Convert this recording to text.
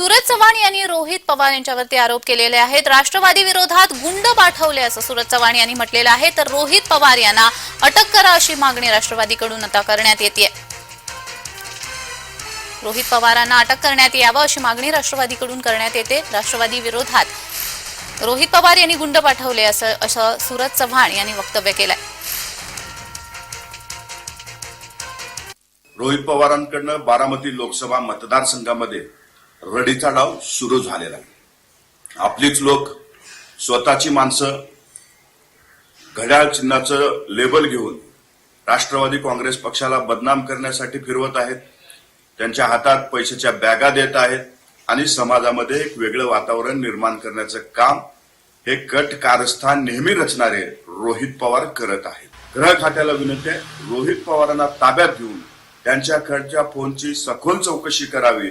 सूरज चव्हाण यांनी रोहित पवार यांच्यावरती आरोप केलेले आहेत. राष्ट्रवादी विरोधात गुंड पाठवले असं सूरज चव्हाण यांनी म्हटलेलं आहे. तर रोहित पवार यांना अटक करा अशी मागणी राष्ट्रवादीकडून आता करण्यात येते रोहित पवारांना अटक करण्यात यावं अशी मागणी राष्ट्रवादीकडून करण्यात येते. राष्ट्रवादी विरोधात रोहित पवार यांनी गुंड पाठवले असं असं सूरज चव्हाण यांनी वक्तव्य केलंय. रोहित पवारांकडनं बारामती लोकसभा मतदारसंघामध्ये रडीचा डाव सुरू झालेला आहे. आपलीच लोक स्वतःची माणसं घड्याळ चिन्हाचं लेबल घेऊन राष्ट्रवादी काँग्रेस पक्षाला बदनाम करण्यासाठी फिरवत आहेत. त्यांच्या हातात पैशाच्या बॅगा देत आहेत आणि समाजामध्ये एक वेगळं वातावरण निर्माण करण्याचं काम हे कट कारस्थान नेहमी रचणारे रोहित पवार करत आहेत. ग्रह खात्याला विनंती आहे रोहित पवारांना ताब्यात घेऊन त्यांच्याकडच्या फोनची सखोल चौकशी करावी.